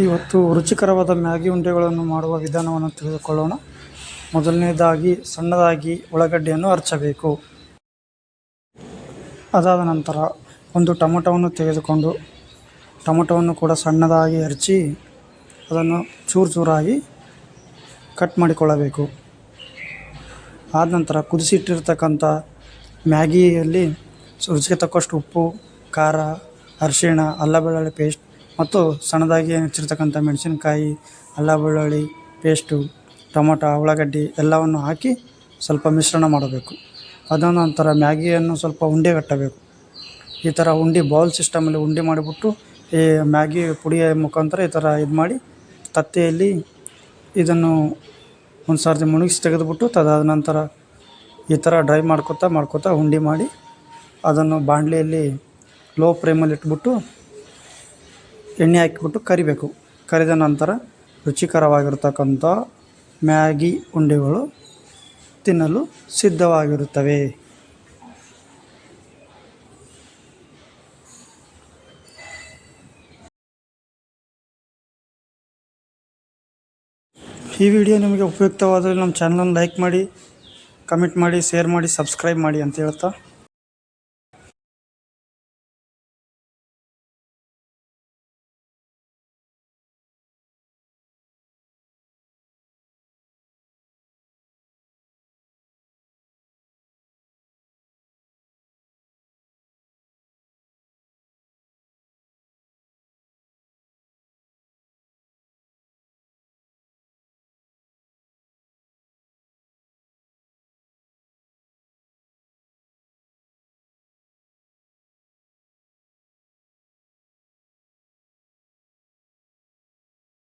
ಇವತ್ತು ರುಚಿಕರವಾದ ಮ್ಯಾಗಿ ಉಂಡೆಗಳನ್ನು ಮಾಡುವ ವಿಧಾನವನ್ನು ತಿಳಿದುಕೊಳ್ಳೋಣ. ಮೊದಲನೇದಾಗಿ, ಸಣ್ಣದಾಗಿ ಉಳ್ಳಾಗಡ್ಡೆಯನ್ನು ಹರ್ಚಬೇಕು ಅದಾದ ನಂತರ ಒಂದು ಟೊಮೊಟೊವನ್ನು ತೆಗೆದುಕೊಂಡು ಟೊಮೊಟೊವನ್ನು ಕೂಡ ಸಣ್ಣದಾಗಿ ಹರ್ಚಿ ಅದನ್ನು ಚೂರು ಚೂರಾಗಿ ಕಟ್ ಮಾಡಿಕೊಳ್ಳಬೇಕು. ಆದ ನಂತರ ಕುದಿಸಿಟ್ಟಿರ್ತಕ್ಕಂಥ ಮ್ಯಾಗಿಯಲ್ಲಿ ರುಚಿಗೆ ತಕ್ಕಷ್ಟು ಉಪ್ಪು, ಖಾರ, ಅರಿಶಿಣ, ಅಲ್ಲ ಬೆಳ್ಳುಳ್ಳಿ ಪೇಸ್ಟ್ ಮತ್ತು ಸಣ್ಣದಾಗಿ ಹೆಚ್ಚಿರ್ತಕ್ಕಂಥ ಮೆಣಸಿನ್ಕಾಯಿ, ಅಲ್ಲ ಬೆಳ್ಳುಳ್ಳಿ, ಪೇಸ್ಟು, ಟೊಮೊಟೊ, ಉಳ್ಳಾಗಡ್ಡಿ ಎಲ್ಲವನ್ನು ಹಾಕಿ ಸ್ವಲ್ಪ ಮಿಶ್ರಣ ಮಾಡಬೇಕು. ಅದಾದ ನಂತರ ಮ್ಯಾಗಿಯನ್ನು ಸ್ವಲ್ಪ ಉಂಡೆ ಕಟ್ಟಬೇಕು. ಈ ಥರ ಉಂಡೆ ಬೌಲ್ ಸಿಸ್ಟಮಲ್ಲಿ ಉಂಡೆ ಮಾಡಿಬಿಟ್ಟು ಈ ಮ್ಯಾಗಿ ಪುಡಿಯ ಮುಖಾಂತರ ಈ ಥರ ಇದು ಮಾಡಿ ತತ್ತೆಯಲ್ಲಿ ಇದನ್ನು ಒಂದು ಸಾರಿ ಮುಣಗಿಸಿ ತೆಗೆದುಬಿಟ್ಟು ತದಾದ ನಂತರ ಈ ಥರ ಡ್ರೈ ಮಾಡ್ಕೋತಾ ಮಾಡ್ಕೋತಾ ಉಂಡೆ ಮಾಡಿ ಅದನ್ನು ಬಾಣಲೆಯಲ್ಲಿ ಲೋ ಫ್ಲೇಮಲ್ಲಿ ಇಟ್ಬಿಟ್ಟು ಎಣ್ಣೆ ಹಾಕಿಬಿಟ್ಟು ಕರಿಬೇಕು. ಕರಿದ ನಂತರ ರುಚಿಕರವಾಗಿರ್ತಕ್ಕಂಥ ಮ್ಯಾಗಿ ಉಂಡೆಗಳು ತಿನ್ನಲು ಸಿದ್ಧವಾಗಿರುತ್ತವೆ. ಈ ವಿಡಿಯೋ ನಿಮಗೆ ಉಪಯುಕ್ತವಾದರೆ ನಮ್ಮ ಚಾನಲನ್ನು ಲೈಕ್ ಮಾಡಿ, ಕಮೆಂಟ್ ಮಾಡಿ, ಶೇರ್ ಮಾಡಿ, ಸಬ್ಸ್ಕ್ರೈಬ್ ಮಾಡಿ ಅಂತ ಹೇಳ್ತಾ